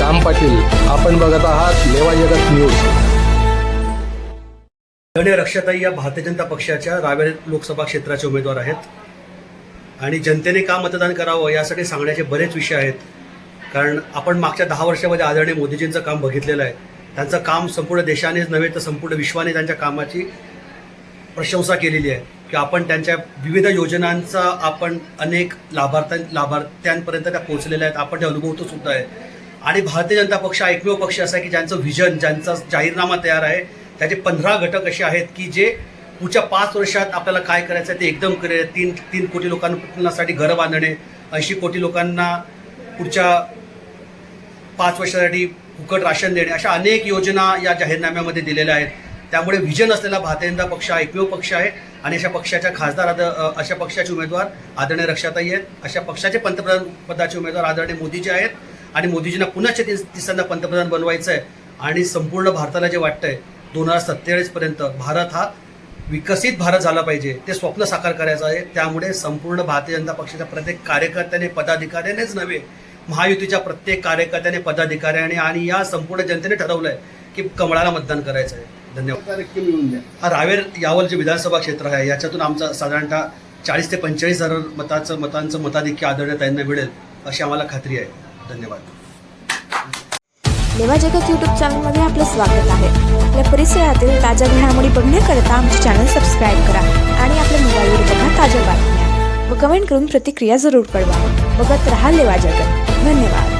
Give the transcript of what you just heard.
श्याम पाटील. आपण बघत आहात लेवा जगत न्यूज. धने रक्षाताई या भारतीय जनता पक्षाच्या रावेर लोकसभा क्षेत्राचे उमेदवार आहेत. आणि जनतेने का मतदान करावं यासाठी सांगण्याचे बरेच विषय आहेत. कारण आपण मागच्या दहा वर्षामध्ये आदरणीय मोदीजींचं काम बघितलेलं आहे. त्यांचं काम संपूर्ण देशानेच नव्हे तर संपूर्ण विश्वाने त्यांच्या कामाची प्रशंसा केलेली आहे. की आपण त्यांच्या विविध योजनांचा आपण अनेक लाभार्थ्यां लाभार्थ्यांपर्यंत त्या पोहोचलेल्या आहेत. आपण ते अनुभवतो सुद्धा आहे. आणि भारतीय जनता पक्ष हा एकमेव पक्ष असा आहे की ज्यांचं व्हिजन ज्यांचा जाहीरनामा तयार आहे त्याचे पंधरा घटक असे आहेत की जे पुढच्या पाच वर्षात आपल्याला काय करायचं आहे ते एकदम करेल तीन तीन कोटी लोकांसाठी घरं बांधणे ऐंशी कोटी लोकांना पुढच्या पाच वर्षासाठी फुकट राशन देणे अशा अनेक योजना या जाहीरनाम्यामध्ये दिलेल्या आहेत. त्यामुळे व्हिजन असलेला भारतीय जनता पक्ष हा एकमेव पक्ष आहे आणि अशा पक्षाच्या खासदार आद अशा पक्षाचे उमेदवार आदरणीय रक्षाताई आहेत. अशा पक्षाचे पंतप्रधान पदाचे उमेदवार आदरणीय मोदीजी आहेत. आणि मोदीजींना पुन्हा तिसऱ्यांदा पंतप्रधान बनवायचं आहे आणि संपूर्ण भारताला जे वाटतंय दोन हजार सत्तेचाळीसपर्यंत भारत हा विकसित भारत झाला पाहिजे. ते स्वप्न साकार करायचं आहे. त्यामुळे संपूर्ण भारतीय जनता पक्षाच्या प्रत्येक कार्यकर्त्याने पदाधिकाऱ्यानेच नव्हे महायुतीच्या प्रत्येक कार्यकर्त्याने पदाधिकाऱ्याने आणि या संपूर्ण जनतेने ठरवलंय की कमळाला मतदान करायचं आहे. धन्यवाद. हा रावेर यावल जे विधानसभा क्षेत्र आहे याच्यातून आमचा साधारणतः चाळीस ते पंचेचाळीस हजार मताचं मतांचं मताधिक्य आढळण्यात त्यांना मिळेल अशी आम्हाला खात्री आहे. धन्यवाद. लेवा जगत यूट्यूब चॅनलमध्ये आपलं स्वागत आहे. आपल्या परिसरातील ताज्या घडामोडी बघण्याकरता आमचे चॅनल सबस्क्राईब करा आणि आपल्या मोबाईलवर बघा ताज्या बातम्या. व कमेंट करून प्रतिक्रिया जरूर कळवा. बघत राहा लेवा जगत. धन्यवाद.